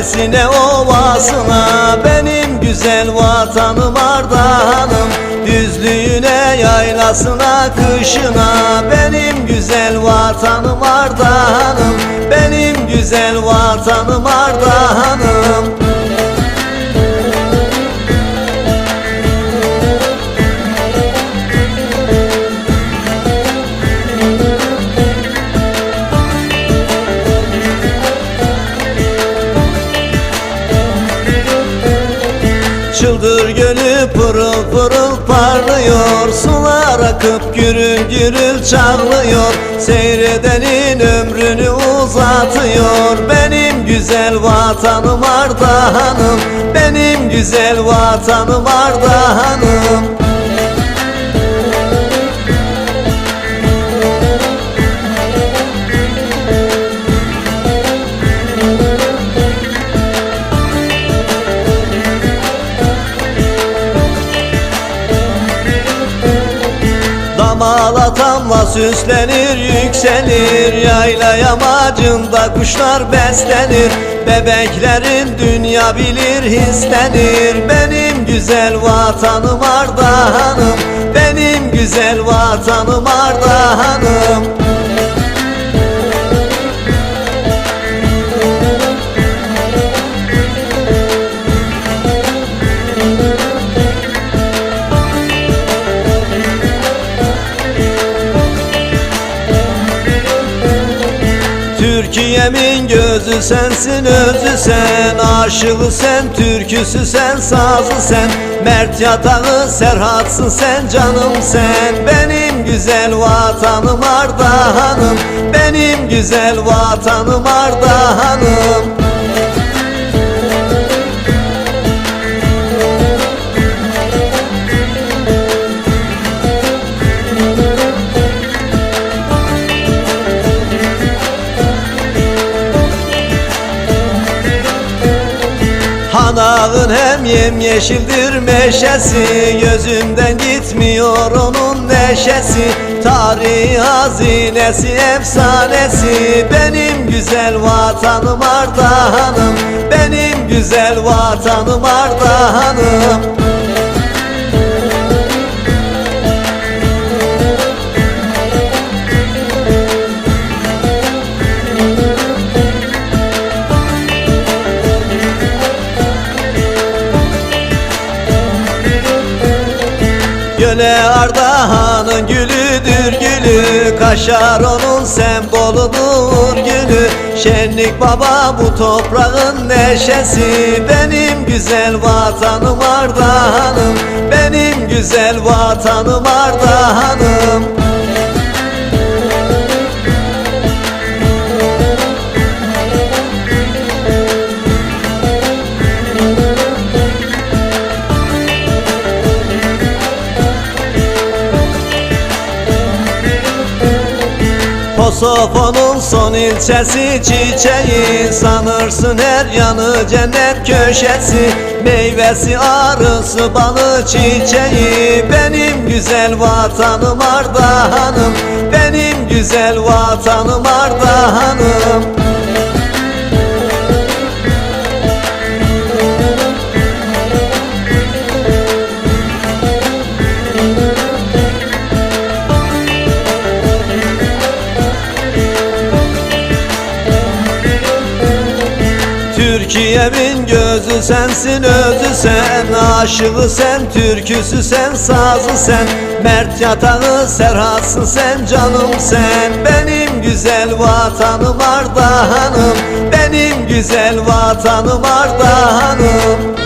Çölesine ovasına benim güzel vatanım Ardahan'ım Düzlüğüne yaylasına kışına benim güzel vatanım Ardahan'ım Benim güzel vatanım Ardahan'ım Çıldır gölü pırıl pırıl parlıyor. Sular akıp gürül gürül çağlıyor Seyredenin ömrünü uzatıyor. Benim güzel vatanım Ardahan'ım. Benim güzel vatanım Ardahan'ım Damalatamla süslenir yükselir. Yayla yamacında kuşlar beslenir. Bebeklerin dünya bilir hislenir. Benim güzel vatanım Ardahan'ım. Benim güzel vatanım Ardahan'ım Türkiye'min gözü sensin özü sen. Aşığı sen, türküsü sen, sazı sen. Mert yatağı Serhatsın sen canım sen. Benim güzel vatanım Ardahan'ım. Benim güzel vatanım Ardahan'ım Hanağın hem yemyeşildir meşesi Gözümden gitmiyor onun neşesi. Tarihi hazinesi efsanesi Benim güzel vatanım Ardahan'ım Benim güzel vatanım Ardahan'ım Göle Ardahan'ın gülüdür gülü. Kaşar onun semboludur gülü. Şenlik baba bu toprağın neşesi. Benim güzel vatanım Ardahan'ım. Benim güzel vatanım Ardahan'ım Kosovo'nun son ilçesi çiçeği Sanırsın her yanı cennet köşesi. Meyvesi arısı balı çiçeği. Benim güzel vatanım Ardahan'ım Benim güzel vatanım Ardahan'ım Türkiye'min gözü sensin özü sen. Aşığı sen, türküsü sen, sazı sen. Mert yatağı serhatsın sen canım sen. Benim güzel vatanım Ardahan'ım. Benim güzel vatanım Ardahan'ım